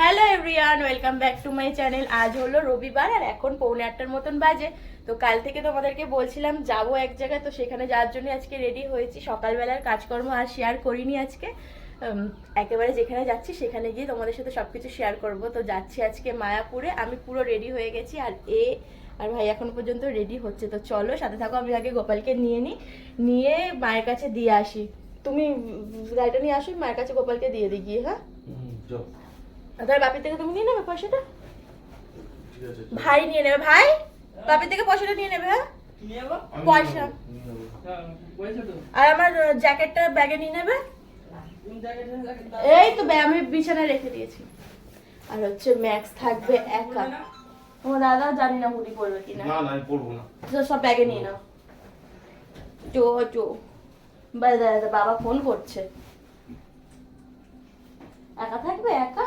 Hello everyone welcome back to my channel আজ হলো রবিবার আর এখন পৌনে আটটার মতন বাজে। তো কাল থেকে তোমাদেরকে বলছিলাম যাব এক জায়গায়, তো সেখানে যাওয়ার জন্য আজকে রেডি হয়েছি। সকালবেলার কাজকর্ম আর শেয়ার করিনি আজকে। একেবারে যেখানে যাচ্ছি সেখানে গিয়ে তোমাদের সাথে সব কিছু শেয়ার করব। তো যাচ্ছি আজকে মায়াপুরে। আমি পুরো রেডি হয়ে গেছি আর এ আর ভাই এখন পর্যন্ত রেডি হচ্ছে। তো চলো, সাথে থাকো, আমি আগে গোপালকে নিয়ে নিই নিয়ে মায়ের কাছে দিয়ে আসি। তুমি গাড়িটা নিয়ে আসো, মায়ের কাছে গোপালকে দিয়ে দিই গিয়ে হ্যাঁ? তাহলে বাপের থেকে তুমি নিয়ে নেবে পয়সাটা? ভাই নিয়ে নেবে ভাই? বাপের থেকে পয়সাটা নিয়ে নেবে হ্যাঁ? পয়সা। আর আমার জ্যাকেটটা ব্যাগে নিয়ে নেবে? এই তো ব্যাগ আমি বিছানায় রেখে দিয়েছি। আর হচ্ছে ম্যাক্স থাকবে একা। ও দাদা জানি না হুডি পড়বে কিনা। না না আমি পড়ব না। তো সব ব্যাগে নিয়ে নাও। চো চো। বাই দাদা বাবা ফোন করছে। একা থাকবে একা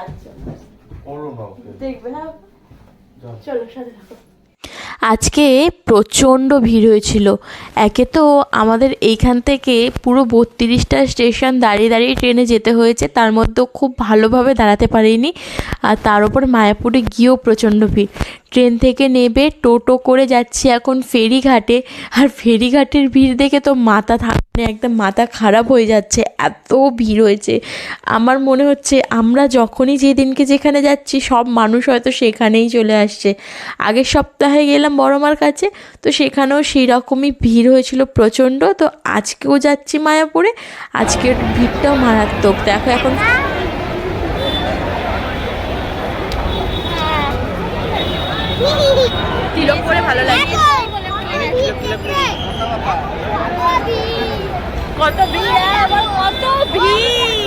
আচ্ছা পড়ো না ওকে দেখবে হ্যাঁ। চলো সাথে থাকো। আজকে প্রচণ্ড ভিড় হয়েছিল। একে তো আমাদের এইখান থেকে পুরো বত্রিশটা স্টেশন দাঁড়িয়ে দাঁড়িয়ে ট্রেনে যেতে হয়েছে। তার মধ্যেও খুব ভালোভাবে দাঁড়াতে পারিনি। আর তার উপর মায়াপুরে গিয়েও প্রচণ্ড ভিড়। ট্রেন থেকে নেবে, টোটো করে যাচ্ছি এখন ফেরিঘাটে। আর ফেরিঘাটের ভিড় দেখে তো মাথা থাকলে একদম মাথা খারাপ হয়ে যাচ্ছে, এত ভিড় হয়েছে। আমার মনে হচ্ছে আমরা যখনই যেদিনকে যেখানে যাচ্ছি, সব মানুষ হয়তো সেখানেই চলে আসছে। আগের সপ্তাহে গেলাম বড়মার কাছে, তো সেখানেও সেই রকমই ভিড় হয়েছিল প্রচণ্ড। তো আজকেও যাচ্ছি মায়াপুরে, আজকের ভিড়টাও মারাত্মক। দেখো এখন তিলক করে ভালো লাগে। কত ভিড়? কত ভিড়?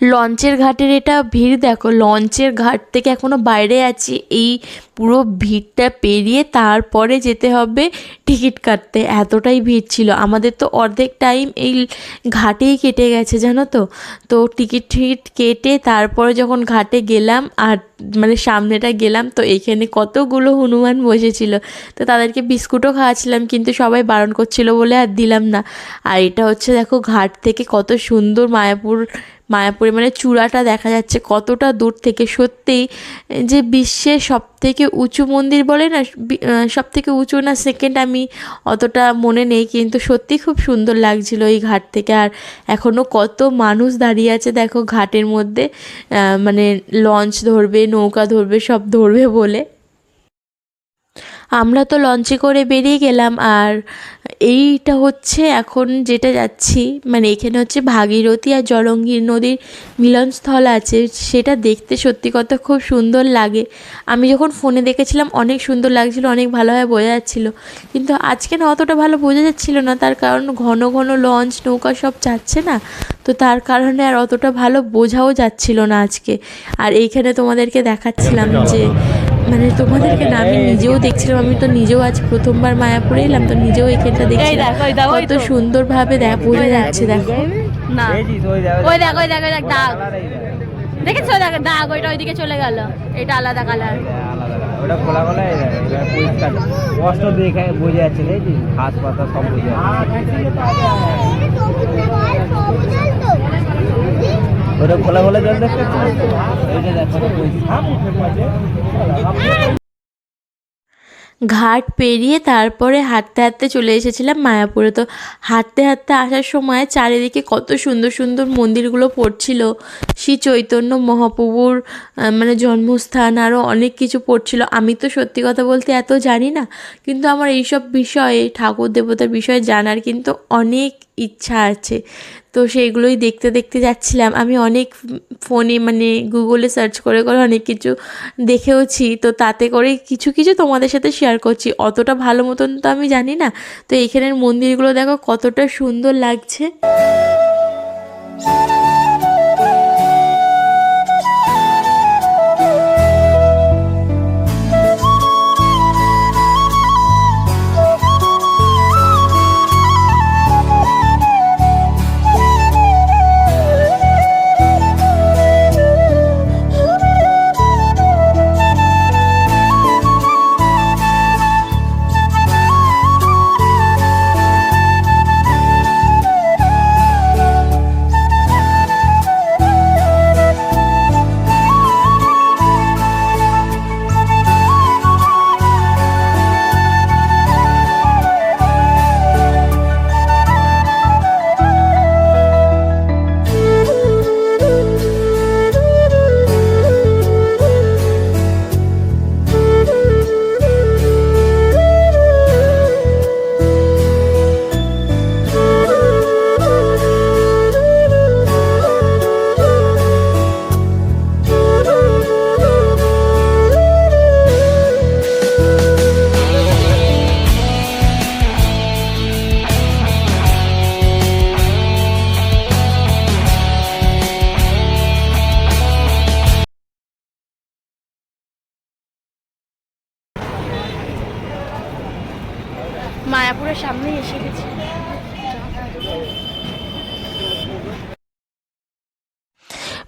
লঞ্চের ঘাটের এটা ভিড়, দেখো, লঞ্চের ঘাট থেকে এখনও বাইরে আছি। এই পুরো ভিড়টা পেরিয়ে তারপরে যেতে হবে টিকিট কাটতে। এতটাই ভিড় ছিল। আমাদের তো অর্ধেক টাইম এই ঘাটেই কেটে গেছে, জানো তো? তো টিকিট টিকিট কেটে তারপরে যখন ঘাটে গেলাম আর মানে সামনেটা গেলাম, তো এখানে কতগুলো হনুমান বসেছিল। তো তাদেরকে বিস্কুটও খাওয়াছিলাম কিন্তু সবাই বারণ করছিল বলে আর দিলাম না। আর এটা হচ্ছে, দেখো, ঘাট থেকে কত সুন্দর মায়াপুর মায়াপুরে মানে চূড়াটা দেখা যাচ্ছে কতটা দূর থেকে। সত্যিই, যে বিশ্বের সব থেকে উঁচু মন্দির বলে না সব থেকে উঁচু না সেকেন্ড আমি অতটা মনে নেই, কিন্তু সত্যি খুব সুন্দর লাগছিল এই ঘাট থেকে। আর এখনও কত মানুষ দাঁড়িয়ে আছে, দেখো, ঘাটের মধ্যে মানে লঞ্চ ধরবে, নৌকা ধরবে, সব ধরবে বলে। আমরা তো লঞ্চে করে বেরিয়ে গেলাম আর এইটা হচ্ছে এখন যেটা যাচ্ছি মানে এখানে হচ্ছে ভাগীরথী আর জলঙ্গির নদীর মিলনস্থল আছে, সেটা দেখতে সত্যি কথা খুব সুন্দর লাগে। আমি যখন ফোনে দেখেছিলাম অনেক সুন্দর লাগছিল, অনেক ভালোভাবে বোঝা যাচ্ছিল, কিন্তু আজকে না অতটা ভালো বোঝা যাচ্ছিল না, তার কারণ ঘন ঘন লঞ্চ, নৌকা সব যাচ্ছে না, তো তার কারণে আর অতটা ভালো বোঝাও যাচ্ছিল না আজকে। আর এইখানে তোমাদেরকে দেখাচ্ছিলাম যে মানে তোমাদেরকে না আমি নিজেও দেখছিলাম আমি তো নিজেও আজ প্রথমবার মায়াপুরে এলাম তো নিজেও এখানটা দেখছিলাম দেখো, এই কত তো। সুন্দরভাবে দেখ বোঝা যাচ্ছে দেখো না ওই দেখ ওই দেখ ওই দেখ দাগ দেখেছ দেখ দাগ ওইটা ওইদিকে চলে গেল এটা আলাদা কালার ওটা খোলা খোলা পরিষ্কার কষ্ট দেখে বোঝা যাচ্ছে ঘাস পাতা সব বোঝা যাচ্ছে ওটা খোলা খোলা জল দেখতে দেখ ঘাট পেরিয়ে তারপরে হাঁটতে হাঁটতে চলে এসেছিলাম মায়াপুরে। তো হাঁটতে হাঁটতে আসার সময় চারিদিকে কত সুন্দর সুন্দর মন্দিরগুলো পড়ছিল। শ্রী চৈতন্য মহাপ্রভুর মানে জন্মস্থান আরও অনেক কিছু পড়ছিল। আমি তো সত্যি কথা বলতে এত জানি না কিন্তু আমার এইসব বিষয়ে ঠাকুর দেবতার বিষয়ে জানার কিন্তু অনেক ইচ্ছা আছে। তো সেইগুলোই দেখতে দেখতে যাচ্ছিলাম। আমি অনেক ফোনে মানে গুগলে সার্চ করে করে অনেক কিছু দেখেওছি। তো তাতে করে কিছু কিছু তোমাদের সাথে শেয়ার করছি। অতটা ভালো মতন তো আমি জানি না। তো এখানের মন্দিরগুলো দেখো কতটা সুন্দর লাগছে।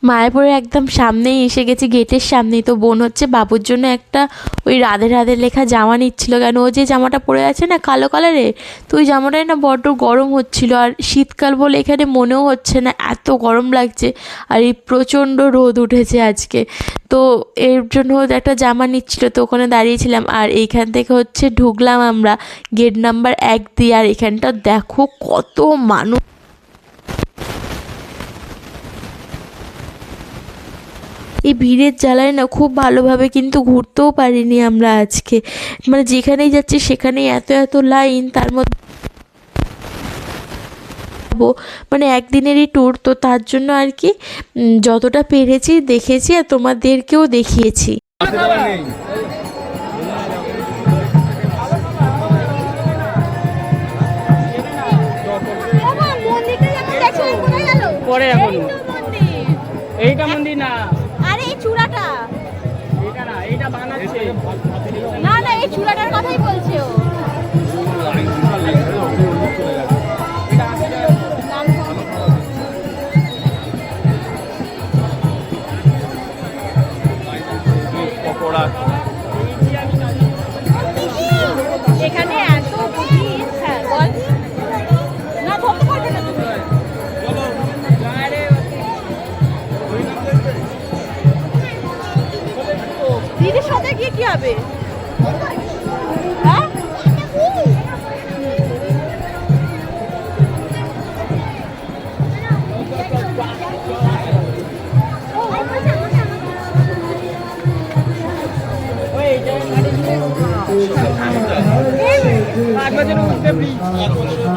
মায়াপুরের একদম সামনেই এসে গেছি, গেটের সামনেই। তো বোন হচ্ছে বাবুর জন্য একটা ওই রাধে রাধে লেখা জামা নিচ্ছিল কেন? ও যে জামাটা পরে আছে না কালো কালারে তো ওই জামাটাই না বড্ড গরম হচ্ছিল আর শীতকাল বলে এখানে মনেও হচ্ছে না, এত গরম লাগছে আর এই প্রচণ্ড রোদ উঠেছে আজকে। তো এর জন্য একটা জামা নিচ্ছিল, তো ওখানে দাঁড়িয়েছিলাম আর এইখান থেকে হচ্ছে ঢুকলাম আমরা। গেট নাম্বার এক দিয়ে আর এখানটা দেখো কত মানুষ। এই ভিড়ের জ্বালায় না খুব ভালোভাবে কিন্তু ঘুরতেও পারিনি আমরা আজকে। মানে যেখানেই যাচ্ছি সেখানেই এত এত লাইন তার মধ্যে যাব, মানে একদিনেরই ট্যুর তো তার জন্য আর কি যতটা পেরেছি দেখেছি আর তোমাদেরকেও দেখিয়েছি। পরে এখন। এইটা মন্দির না। না না এই চূড়াটার হবে হ্যাঁ? পাঁচ বছর উঠতে ফ্রি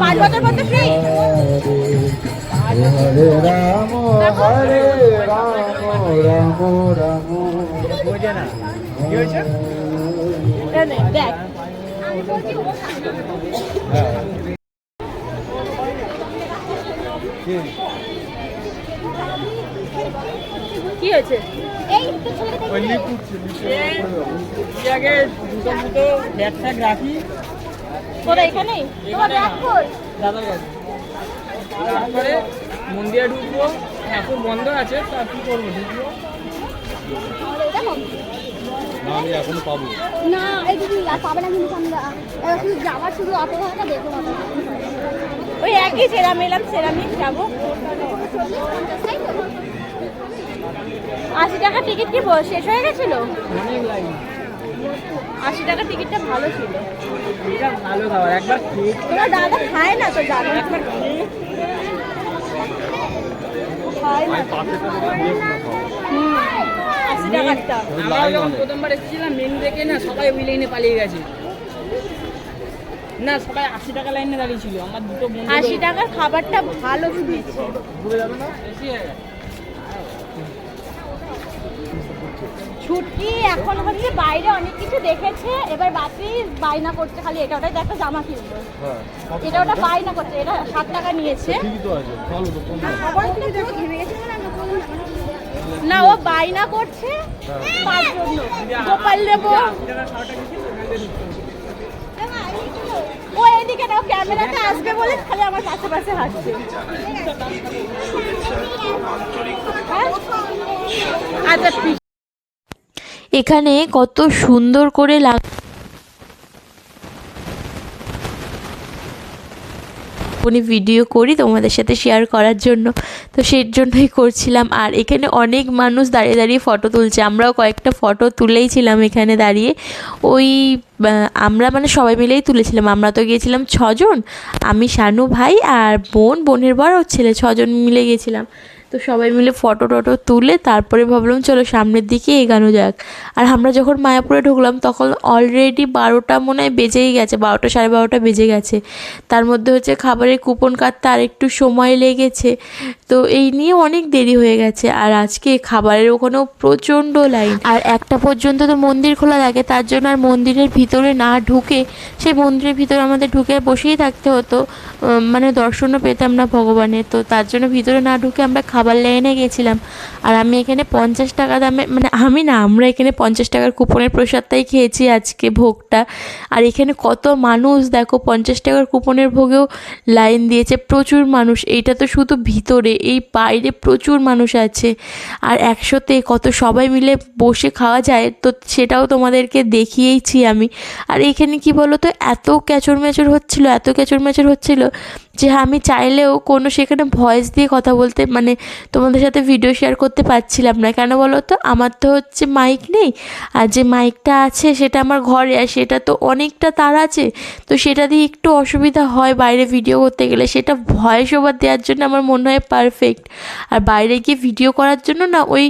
পাঁচ বছর পর ফ্রি বোঝে না। কি হয়েছে? দেখ কি হয়েছে? আগে দুটো দুটো ব্যাগ রাখি তোরা এখানেই তোমার ব্যাগ কই দাদার কাছে তারপরে মন্দিরে ঢুকবো। এখন বন্ধ আছে তা কি করব? ঢুকবো? আমি এখনও পাবো। না এই দিদি আর পাবে না কিন্তু আমরা। এবার শুধু যাওয়ার শুধু অটো ভাড়াটা দেখো না ওই একই সেরাম এলাম সেরামিক যাব আশি টাকা টিকিট কি বল শেষ হয়ে গেছিল? অনেক লাইন আশি টাকা টিকিটটা ভালো ছিল। এটা ভালো খাবার একবার তোমার দাদা খায় না তো জানো একবার খেয়ে। খায় না। আশি টাকারটা আমরা যখন প্রথমবার এসেছিলাম মেনু দেখে না সবাই ওই লাইনে পালিয়ে গেছে। না সবাই আশি টাকা লাইনে দাঁড়িয়ে ছিল। আমার দুটো বন্ধু আশি টাকার খাবারটা ভালো ছুটকি এখন হচ্ছে বাইরে অনেক কিছু দেখেছে এবার বাকি বায়না করছে খালি এটা। ওটাই একটা জামা কিনলো। হ্যাঁ। এটা ওটা বায়না করছে এটা সাত টাকা নিয়েছে ঠিকই তো আছে ভালো তো কম না, ও বাইনা করছে। গোপাল দেব ও এদিকে ক্যামেরাতে আসবে বলে খালি আমার পাশে হাসছে হ্যাঁ? আচ্ছা এখানে কত সুন্দর করে লাগ উনি ভিডিও করি তোমাদের সাথে শেয়ার করার জন্য। তো সেই জন্যই করছিলাম। আর এখানে অনেক মানুষ দাঁড়িয়ে দাঁড়িয়ে ফটো তুলছে। আমরাও কয়েকটা ফটো তুলেইছিলাম এখানে দাঁড়িয়ে। ওই আমরা মানে সবাই মিলেই তুলেছিলাম। আমরা তো গিয়েছিলাম ছজন। আমি, শানু ভাই আর বোন, বোনের বড় ছেলে, ছজন মিলে গেছিলাম তো সবাই মিলে ফটো টটো তুলে তারপরে ভাবলাম, চলো সামনের দিকে এগানো যাক। আর আমরা যখন মায়াপুরে ঢুকলাম, তখন অলরেডি বারোটা মনে হয় বেজেই গেছে, বারোটা, সাড়ে বারোটা বেজে গেছে। তার মধ্যে হচ্ছে খাবারের কুপন কাটতে আর একটু সময় লেগেছে। তো এই নিয়ে অনেক দেরি হয়ে গেছে আর আজকে খাবারের ওখানেও প্রচণ্ড লাইন আর একটা পর্যন্ত তো মন্দির খোলা থাকে, তার জন্য আর মন্দিরের ভিতরে না ঢুকে, সেই মন্দিরের ভিতরে আমাদের ঢুকে বসেই থাকতে হতো। মানে দর্শনও পেতাম না ভগবানের, তো তার জন্য ভিতরে না ঢুকে আমরা খাবার লাইনে গেছিলাম। আর আমি এখানে পঞ্চাশ টাকা দামে মানে আমি না, আমরা এখানে পঞ্চাশ টাকার কুপনের প্রসাদটাই খেয়েছি আজকে ভোগটা। আর এখানে কত মানুষ, দেখো, পঞ্চাশ টাকার কুপনের ভোগেও লাইন দিয়েছে। প্রচুর মানুষ, এইটা তো শুধু ভিতরে, এই বাইরে প্রচুর মানুষ আছে। আর একশোতে কত সবাই মিলে বসে খাওয়া যায়, তো সেটাও তোমাদেরকে দেখিয়েইছি আমি। আর এখানে কি বলো তো এত ক্যাচর ম্যাচর হচ্ছিল, এত ক্যাচর ম্যাচর হচ্ছিল যে আমি চাইলেও কোনো সেখানে ভয়েস দিয়ে কথা বলতে মানে তোমাদের সাথে ভিডিও শেয়ার করতে পারছিলাম না। কেন বলো তো? আমার তো হচ্ছে মাইক নেই। আর যে মাইকটা আছে, সেটা আমার ঘরে, আর সেটা তো অনেকটা তার আছে। তো সেটা দিয়ে একটু অসুবিধা হয় বাইরে ভিডিও করতে গেলে। সেটা ভয়েস ওভার দেওয়ার জন্য আমার মনে হয় পারফেক্ট আর বাইরে গিয়ে ভিডিও করার জন্য না, ওই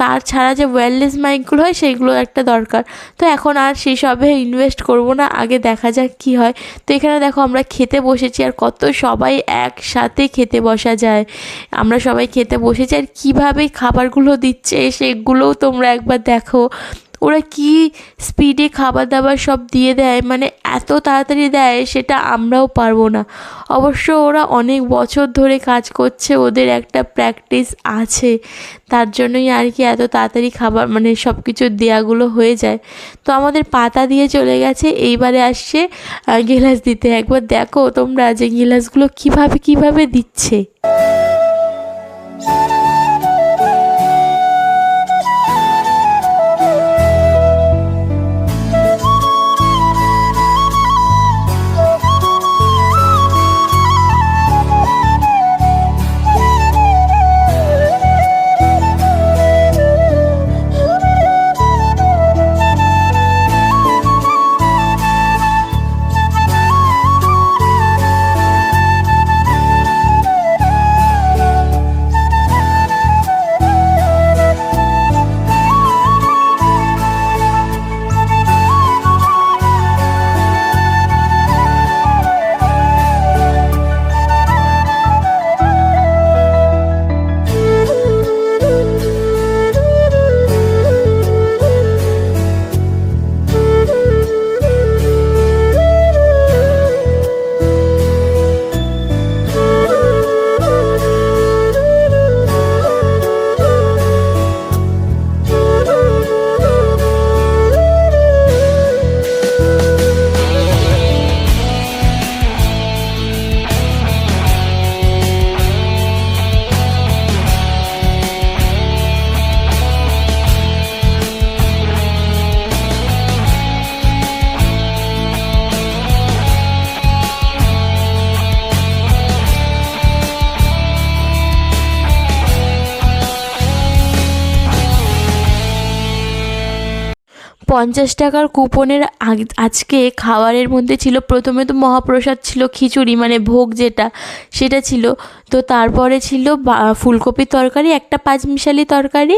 তার ছাড়া যে ওয়্যারলেস মাইকগুলো হয় সেইগুলো একটা দরকার। তো এখন আর সেই সবে ইনভেস্ট করব না। আগে দেখা যাক কি হয়। তো এখানে দেখো আমরা খেতে বসেছি, আর কত সবাই একসাথে খেতে বসা যায়। আমরা সবাই খেতে বসেছি আর কীভাবে খাবারগুলো দিচ্ছে সেগুলোও তোমরা একবার দেখো। ওরা কি স্পিডে খাবার দাবার সব দিয়ে দেয়? মানে এত তাড়াতাড়ি দেয় সেটা আমরাও পারব না। অবশ্য ওরা অনেক বছর ধরে কাজ করছে, ওদের একটা প্র্যাকটিস আছে। তার জন্যই আর কি এত তাড়াতাড়ি খাবার মানে সব কিছু দেয়াগুলো হয়ে যায়। তো আমাদের পাতা দিয়ে চলে গেছে, এইবারে আসছে গিলাস দিতে। একবার দেখো তোমরা যে গিলাসগুলো কীভাবে কীভাবে দিচ্ছে। পঞ্চাশ টাকার কুপনের আজকে খাবারের মধ্যে ছিল, প্রথমে তো মহাপ্রসাদ ছিল খিচুড়ি মানে ভোগ যেটা, সেটা ছিল। তো তারপরে ছিল ফুলকপির তরকারি, একটা পাঁচমিশালি তরকারি,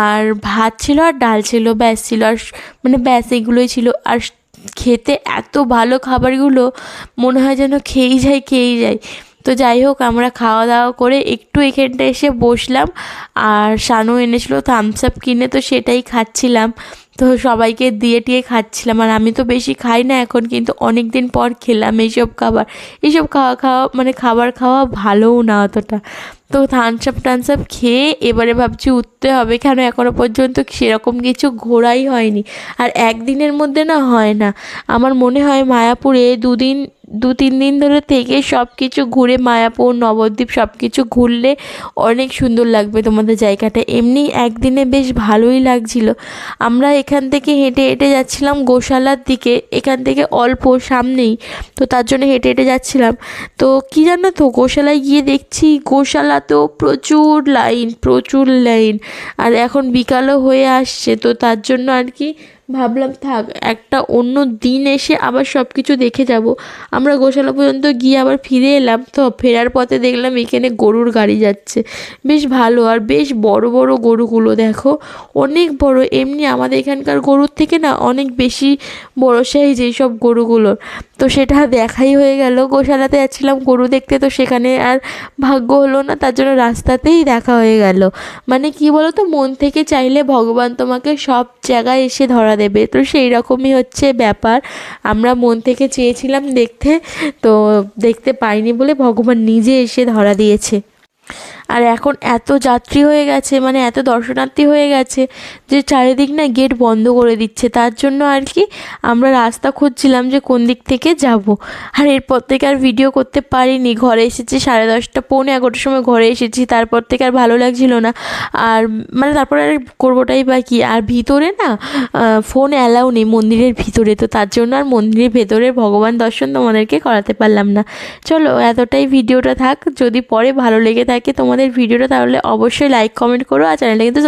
আর ভাত ছিল আর ডাল ছিল, ব্যাস ছিল। আর মানে ব্যাস এগুলোই ছিল। আর খেতে এত ভালো খাবারগুলো, মনে হয় যেন খেয়েই যাই খেয়েই যাই তো যাই হোক, আমরা খাওয়া দাওয়া করে একটু এখানটা এসে বসলাম। আর শানু এনেছিল থামস আপ কিনে, তো সেটাই খাচ্ছিলাম। তো সবাইকে দিয়ে টিয়ে খাচ্ছিলাম। আর আমি তো বেশি খাই না এখন, কিন্তু অনেক দিন পর খেলাম এইসব খাবার। এইসব খাওয়া খাওয়া মানে খাবার খাওয়া ভালোও না অতটা। তো টামস আপ খেয়ে এবারে ভাবছি উঠতে হবে কেন? এখনও পর্যন্ত সেরকম কিছু ঘোরাই হয়নি। আর একদিনের মধ্যে না হয় না। আমার মনে হয় মায়াপুরে দুদিন দু তিন দিন ধরে থেকে সব কিছু ঘুরে মায়াপুর, নবদ্বীপ সব কিছু ঘুরলে অনেক সুন্দর লাগবে তোমাদের জায়গাটা। এমনি একদিনে বেশ ভালোই লাগছিল। আমরা এখান থেকে হেঁটে হেঁটে যাচ্ছিলাম গোশালার দিকে, এখান থেকে অল্প সামনেই, তো তার জন্য হেঁটে হেঁটে যাচ্ছিলাম। তো কী জানো তো, গোশালায় গিয়ে দেখছি গোশালাতেও প্রচুর লাইন প্রচুর লাইন, আর এখন বিকালও হয়ে আসছে, তো তার জন্য আর কি ভাবলাম, থাক, একটা অন্য দিন এসে আবার সব কিছু দেখে যাব। আমরা গোশালা পর্যন্ত গিয়ে আবার ফিরে এলাম। তো ফেরার পথে দেখলাম এখানে গরুর গাড়ি যাচ্ছে। বেশ ভালো, আর বেশ বড় বড় গরুগুলো দেখো। অনেক বড়, এমনি আমাদের এখানকার গরুর থেকে না অনেক বেশি বড় সাইজ এইসব গরুগুলোর। তো সেটা দেখাই হয়ে গেল। গোশালাতে যাচ্ছিলাম গরু দেখতে, তো সেখানে আর ভাগ্য হলো না, তার জন্য রাস্তাতেই দেখা হয়ে গেল। মানে কি বলো তো মন থেকে চাইলে ভগবান তোমাকে সব জায়গায় এসে ধরা দেবে। তো সেই রকমই হচ্ছে ব্যাপার। আমরা মন থেকে চেয়েছিলাম দেখতে, তো দেখতে পাইনি বলে ভগবান নিজে এসে ধরা দিয়েছে। আর এখন এত যাত্রী হয়ে গেছে মানে এত দর্শনার্থী হয়ে গেছে যে চারিদিক না গেট বন্ধ করে দিচ্ছে। তার জন্য আর কি আমরা রাস্তা খুঁজছিলাম যে কোন দিক থেকে যাব। আর এরপর থেকে আর ভিডিও করতে পারিনি। ঘরে এসেছি সাড়ে দশটা, পৌনে এগারোটার সময় ঘরে এসেছি। তারপর থেকে আর ভালো লাগছিল না। আর মানে তারপরে আর করবোটাই বা কি? আর ভিতরে না ফোন অ্যালাউ নেই মন্দিরের ভিতরে। তো তার জন্য আর মন্দিরের ভেতরে ভগবান দর্শন তোমাদেরকে করাতে পারলাম না। চলো এতটাই ভিডিওটা থাক। যদি পরে ভালো লেগে থাকে তোমাদের ভিডিওটা তাহলে অবশ্যই লাইক কমেন্ট করো আর চ্যানেলটা কিন্তু